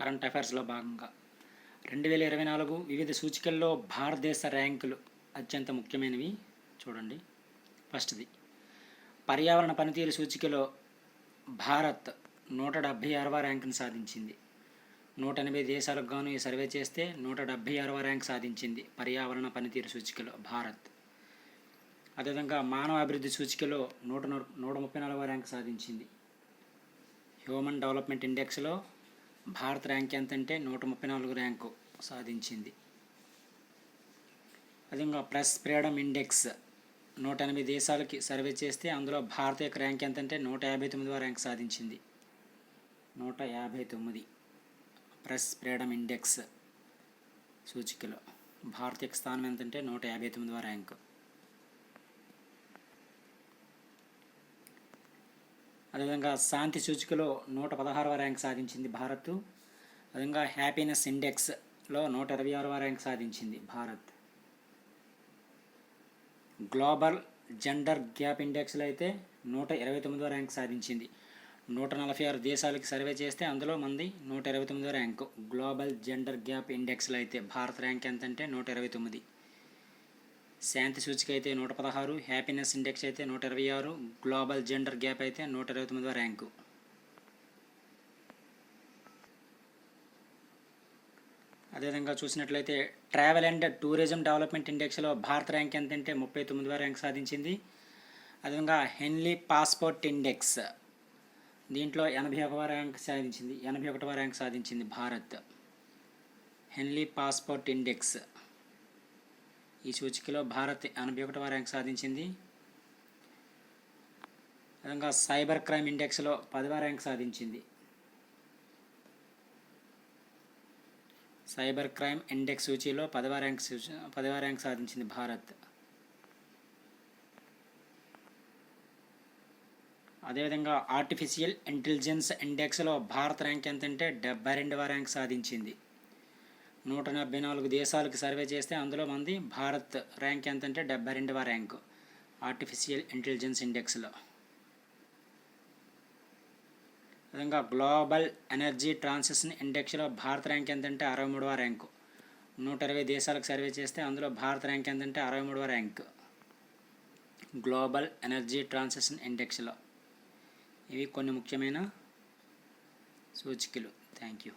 Current అఫైర్స్లో భాగంగా. రెండు వేల ఇరవై నాలుగు వివిధ సూచికల్లో భారతదేశ ర్యాంకులు అత్యంత ముఖ్యమైనవి. చూడండి. ఫస్ట్ది. పర్యావరణ పనితీరు సూచికలో భారత్ నూట డెబ్భై ఆరవ ర్యాంకును సాధించింది. నూట ఎనభై దేశాలకు గాను ఈ సర్వే చేస్తే నూట డెబ్భై ఆరవ ర్యాంక్ సాధించింది పర్యావరణ పనితీరు సూచికలో భారత్. అదేవిధంగా మానవ అభివృద్ధి సూచికలో నూట నూ- నూట ముప్పై నాలుగవ ర్యాంక్ సాధించింది. హ్యూమన్ డెవలప్మెంట్ ఇండెక్స్లో భారత్ ర్యాంక్ ఎంత అంటే నూట ముప్పై నాలుగు ర్యాంకు సాధించింది. అదేవిధంగా ప్రెస్ ఫ్రీడమ్ ఇండెక్స్ నూట ఎనభై దేశాలకి సర్వే చేస్తే అందులో భారత యొక్క ర్యాంక్ ఎంత అంటే నూట యాభై తొమ్మిదవ ర్యాంక్ సాధించింది. నూట యాభై తొమ్మిది ప్రెస్ ఫ్రీడమ్ ఇండెక్స్ సూచికలో భారత యొక్క స్థానం ఎంతంటే నూట యాభై తొమ్మిదవ ర్యాంకు. అదేవిధంగా శాంతి సూచికలో నూట పదహారవ ర్యాంక్ సాధించింది భారత్. అదేవిధంగా హ్యాపీనెస్ ఇండెక్స్లో నూట ఇరవై ఆరవ ర్యాంక్ సాధించింది భారత్. గ్లోబల్ జెండర్ గ్యాప్ ఇండెక్స్లో అయితే నూట ఇరవై తొమ్మిదో ర్యాంక్ సాధించింది. నూట నలభై ఆరు దేశాలకి సర్వే చేస్తే అందులో మంది నూట ఇరవై తొమ్మిదో ర్యాంకు. గ్లోబల్ జెండర్ గ్యాప్ ఇండెక్స్లో అయితే భారత్ ర్యాంక్ ఎంతంటే నూట ఇరవై తొమ్మిది శాంతి సూచిక అయితే నూట పదహారు హ్యాపీనెస్ ఇండెక్స్ అయితే నూట ఇరవై ఆరు గ్లోబల్ జెండర్ గ్యాప్ అయితే నూట ఇరవై తొమ్మిదో ర్యాంకు. అదేవిధంగా చూసినట్లయితే ట్రావెల్ అండ్ టూరిజం డెవలప్మెంట్ ఇండెక్స్లో భారత ర్యాంక్ ఎంత అంటే ముప్పై తొమ్మిదవ ర్యాంక్ సాధించింది. అదేవిధంగా హెన్లీ పాస్పోర్ట్ ఇండెక్స్ దీంట్లో ఎనభై ఒకవ ర్యాంక్ సాధించింది ఎనభై ఒకటవ ర్యాంక్ సాధించింది భారత్. హెన్లీ పాస్పోర్ట్ ఇండెక్స్ ఈ సూచికలో భారత్ ఎనభై ఒకటవ ర్యాంక్ సాధించింది. అదేవిధంగా సైబర్ క్రైమ్ ఇండెక్స్లో పదవ ర్యాంక్ సాధించింది. సైబర్ క్రైమ్ ఇండెక్స్ సూచీలో పదవ ర్యాంక్ సూచి పదవ ర్యాంక్ సాధించింది భారత్. అదేవిధంగా ఆర్టిఫిషియల్ ఇంటెలిజెన్స్ ఇండెక్స్లో భారత్ ర్యాంక్ ఎంతంటే డెబ్బై రెండవ ర్యాంక్ సాధించింది. నూట డెబ్బై నాలుగు దేశాలకు సర్వే చేస్తే అందులో మంది భారత్ ర్యాంక్ ఎంతంటే డెబ్బై రెండవ ర్యాంకు. ఆర్టిఫిషియల్ ఇంటెలిజెన్స్ ఇండెక్స్లో విధంగా గ్లోబల్ ఎనర్జీ ట్రాన్సిషన్ ఇండెక్స్లో భారత ర్యాంక్ ఎంతంటే అరవై మూడవ ర్యాంకు. నూట ఇరవై దేశాలకు సర్వే చేస్తే అందులో భారత ర్యాంక్ ఎంతంటే అరవై మూడవ ర్యాంక్. గ్లోబల్ ఎనర్జీ ట్రాన్సిషన్ ఇండెక్స్లో ఇవి కొన్ని ముఖ్యమైన సూచికలు. Thank you